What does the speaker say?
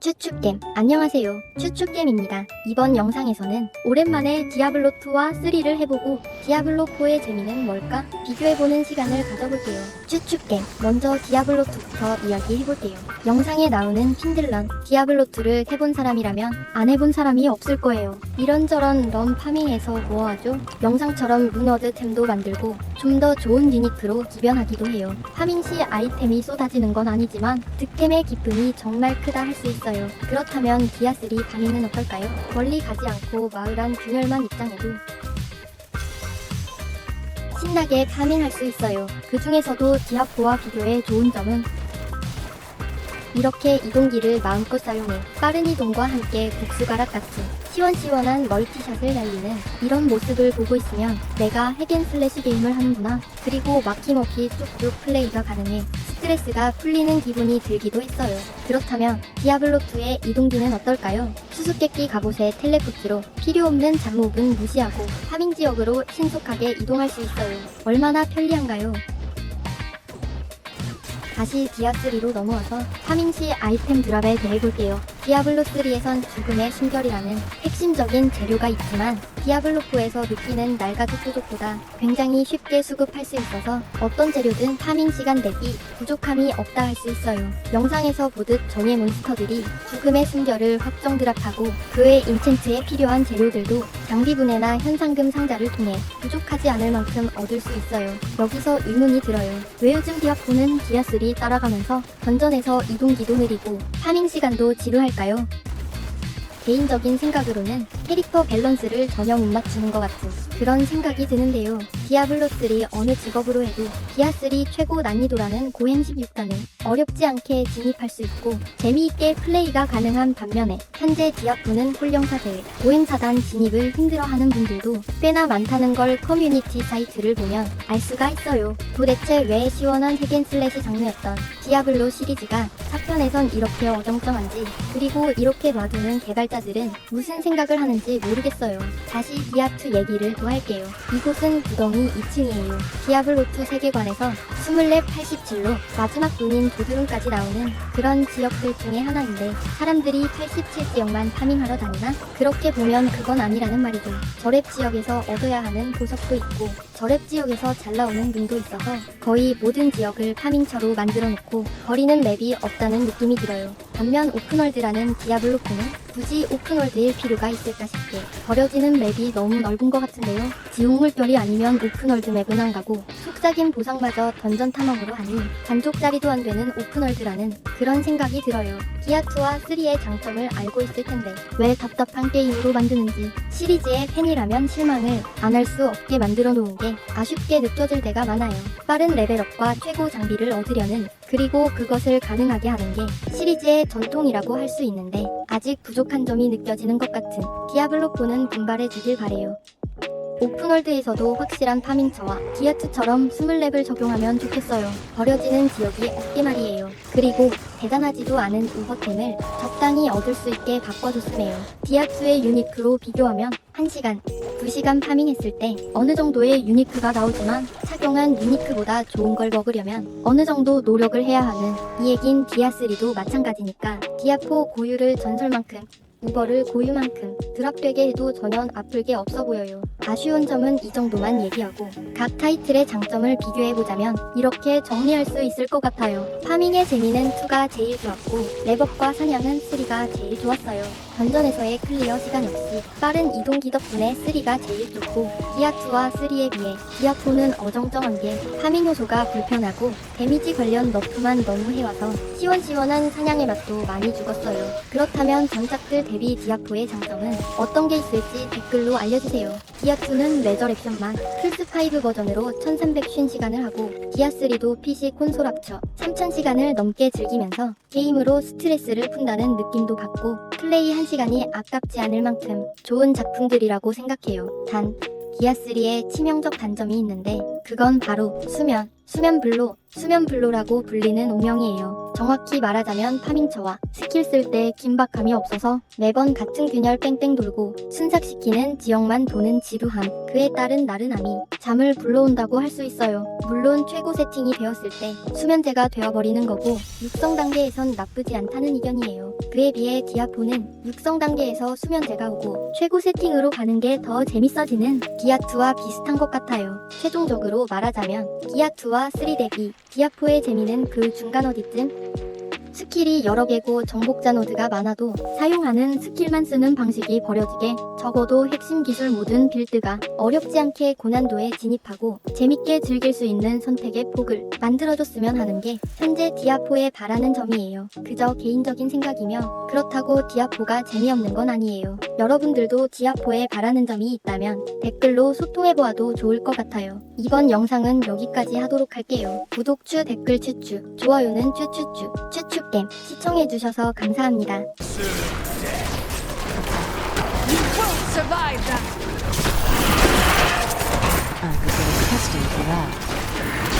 추추겜. 안녕하세요. 추추겜입니다. 이번 영상에서는 오랜만에 디아블로2와 3를 해보고 디아블로4의 재미는 뭘까 비교해보는 시간을 가져볼게요. 추추겜. 먼저 디아블로2부터 이야기해볼게요. 영상에 나오는 핀들런 디아블로2를 해본 사람이라면 안 해본 사람이 없을 거예요. 이런저런 런 파밍에서 뭐하죠 영상처럼 루너드템도 만들고 좀 더 좋은 유니크로 기변하기도 해요. 파밍 시 아이템이 쏟아지는 건 아니지만 득템의 기쁨이 정말 크다 할 수 있어요. 그렇다면 디아3 파밍은 어떨까요? 멀리 가지 않고 마을 안 균열만 입장해도 신나게 파밍할 수 있어요. 그 중에서도 디아4와 비교해 좋은 점은 이렇게 이동기를 마음껏 사용해 빠른 이동과 함께 국수가락같이 시원시원한 멀티샷을 날리는 이런 모습을 보고 있으면 내가 핵앤슬래시 게임을 하는구나 그리고 막힘없이 쭉쭉 플레이가 가능해 스트레스가 풀리는 기분이 들기도 했어요 그렇다면 디아블로2의 이동기는 어떨까요? 수수께끼 갑옷의 텔레포트로 필요 없는 잡목은 무시하고 파밍 지역으로 신속하게 이동할 수 있어요 얼마나 편리한가요? 다시 디아3로 넘어와서 파밍 시 아이템 드랍에 대해 볼게요. 디아블로3에선 죽음의 순결이라는 핵심적인 재료가 있지만 디아블로4에서 느끼는 날가죽 부족보다 굉장히 쉽게 수급할 수 있어서 어떤 재료든 파밍 시간 대비 부족함이 없다 할 수 있어요. 영상에서 보듯 정예 몬스터들이 죽음의 순결을 확정 드랍하고 그의 인챈트에 필요한 재료들도 장비 분해나 현상금 상자를 통해 부족하지 않을 만큼 얻을 수 있어요. 여기서 의문이 들어요. 왜 요즘 디아4는 디아3 따라가면서 던전에서 이동기도 느리고 파밍 시간도 지루할까요? 개인적인 생각으로는 캐릭터 밸런스를 전혀 못 맞추는 것 같은 그런 생각이 드는데요. 디아블로3 어느 직업으로 해도 디아3 최고 난이도라는 고행 16단은 어렵지 않게 진입할 수 있고 재미있게 플레이가 가능한 반면에 현재 디아4는 홀령사 대회 고행 4단 진입을 힘들어하는 분들도 꽤나 많다는 걸 커뮤니티 사이트를 보면 알 수가 있어요. 도대체 왜 시원한 핵앤슬래시 장르였던 디아블로 시리즈가 4편에선 이렇게 어정쩡한지 그리고 이렇게 놔두는 개발자들은 무슨 생각을 하는지 모르겠어요. 다시 디아2 얘기를 더 할게요. 이곳은 구덩이 2층이에요. 디아블로2 세계관에서 24, 87로 마지막 눈인 도드름까지 나오는 그런 지역들 중에 하나인데 사람들이 87지역만 파밍하러 다니나? 그렇게 보면 그건 아니라는 말이죠. 저랩 지역에서 얻어야 하는 보석도 있고 저랩 지역에서 잘 나오는 눈도 있어서 거의 모든 지역을 파밍처로 만들어 놓고 버리는 맵이 없다는 느낌이 들어요. 반면 오픈월드라는 디아블로4는 굳이 오픈월드일 필요가 있을까 싶게 버려지는 맵이 너무 넓은 것 같은데요. 지옥물별이 아니면 오픈월드 맵은 안 가고 속삭임 보상마저 던전 탐험으로 하니 반쪽짜리도 안 되는 오픈월드라는 그런 생각이 들어요. 디아2와 3의 장점을 알고 있을 텐데 왜 답답한 게임으로 만드는지 시리즈의 팬이라면 실망을 안 할 수 없게 만들어 놓은 게 아쉽게 느껴질 때가 많아요. 빠른 레벨업과 최고 장비를 얻으려는 그리고 그것을 가능하게 하는 게 시리즈의 전통이라고 할 수 있는데 아직 부족한 점이 느껴지는 것 같은 디아블로4는 분발해 주길 바래요. 오픈월드에서도 확실한 파밍처와 디아2처럼 20렙을 적용하면 좋겠어요. 버려지는 지역이 없게 말이에요. 그리고 대단하지도 않은 우버템을 적당히 얻을 수 있게 바꿔줬으me요. 디아2의 유니크로 비교하면 1시간, 2시간 파밍했을 때 어느 정도의 유니크가 나오지만 착용한 유니크보다 좋은 걸 먹으려면 어느 정도 노력을 해야 하는 이 얘긴 디아3도 마찬가지니까 디아4 고유를 전설만큼 우버를 고유만큼 드랍되게 해도 전혀 아플 게 없어 보여요. 아쉬운 점은 이 정도만 얘기하고 각 타이틀의 장점을 비교해보자면 이렇게 정리할 수 있을 것 같아요. 파밍의 재미는 2가 제일 좋았고 랩업과 사냥은 3가 제일 좋았어요. 던전에서의 클리어 시간 역시 빠른 이동기 덕분에 3가 제일 좋고 디아2와 3에 비해 디아4는 어정쩡한 게 파밍 요소가 불편하고 데미지 관련 너프만 너무 해와서 시원시원한 사냥의 맛도 많이 죽었어요. 그렇다면 전작들 대비 디아4의 장점은 어떤 게 있을지 댓글로 알려주세요. 디아2는 레저 랩션만 플스5 버전으로 1350시간을 하고 디아3도 PC 콘솔 합쳐 3000시간을 넘게 즐기면서 게임으로 스트레스를 푼다는 느낌도 받고 플레이 1시간이 아깝지 않을 만큼 좋은 작품들이라고 생각해요. 단 디아3의 치명적 단점이 있는데 그건 바로 수면. 수면 블로, 수면 블로라고 불리는 오명이에요. 정확히 말하자면 파밍처와 스킬 쓸 때 긴박함이 없어서 매번 같은 균열 뺑뺑 돌고 순삭시키는 지역만 도는 지루함, 그에 따른 나른함이 잠을 불러온다고 할 수 있어요. 물론 최고 세팅이 되었을 때 수면제가 되어버리는 거고 육성 단계에선 나쁘지 않다는 의견이에요. 그에 비해 디아포는 육성 단계에서 수면제가 오고 최고 세팅으로 가는 게 더 재밌어지는 기아2와 비슷한 것 같아요. 최종적으로 말하자면 기아2와 3 대비 디아포의 재미는 그 중간 어디쯤? 스킬이 여러 개고 정복자 노드가 많아도 사용하는 스킬만 쓰는 방식이 버려지게 적어도 핵심 기술 모든 빌드가 어렵지 않게 고난도에 진입하고 재밌게 즐길 수 있는 선택의 폭을 만들어줬으면 하는 게 현재 디아포에 바라는 점이에요. 그저 개인적인 생각이며 그렇다고 디아포가 재미없는 건 아니에요. 여러분들도 디아포에 바라는 점이 있다면 댓글로 소통해보아도 좋을 것 같아요. 이번 영상은 여기까지 하도록 할게요. 구독 추 댓글 추추 좋아요는 추추추 추추 겜 시청해주셔서 감사합니다. You won't survive that! I could get accustomed to that.